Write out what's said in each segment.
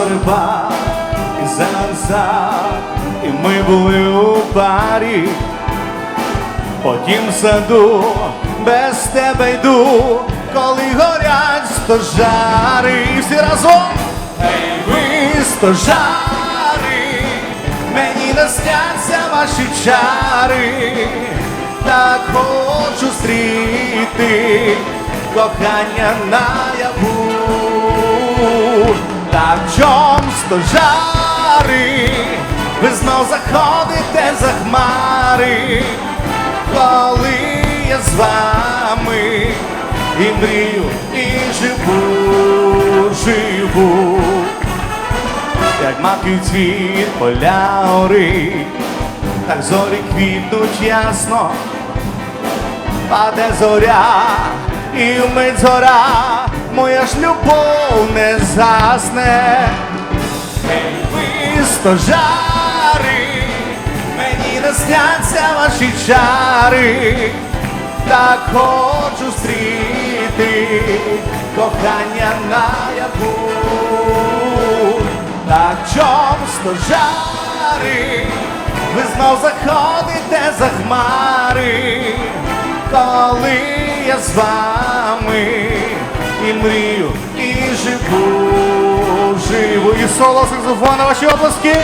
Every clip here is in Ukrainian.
Занзорба і Занзар, і ми були у парі. Потім саду без тебе йду, коли горять стожари. І всі разом, ей ви стожари, мені не сняться ваші чари, так хочу стріти кохання наяву. Так чом стожари, ви знов заходите за хмари. Коли я з вами і мрію, і живу, живу, як маків цвіт поля горить, так зорі квітнуть ясно, паде зоря, і вмить зора, моя ж любов не засне. Стожари, мені не сняться ваші чари, так хочу стріти кохання наяву, так чом стожари, ви знов заходите за хмари, коли я з вами і мрію, і живу, живу, і соло саксофона ваші обласки.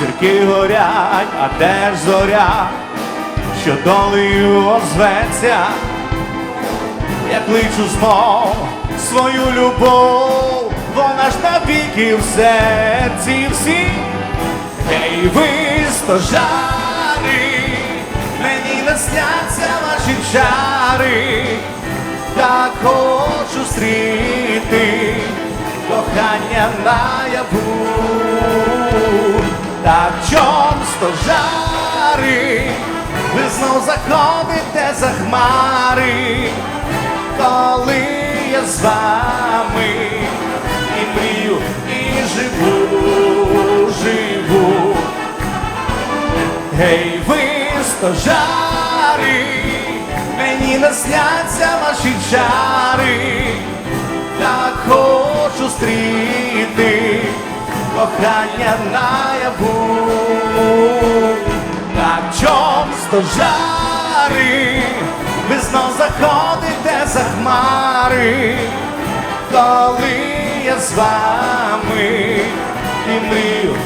Зірки горять, а де ж зоря, що долею озветься, я кличу знов свою любов, вона ж навіки в серці всі, Ей, ви стожари, мені не сняться ваші чари, так хочу стріти кохання наяву, так чом стожари, ви знов заходите за хмари, з вами. І мрію, і живу, живу. Гей, ви стожари, мені не сняться ваші чари, так хочу стріти кохання наяву, так чом стожари, ви знов заходите за хмари, коли я з вами і мрію.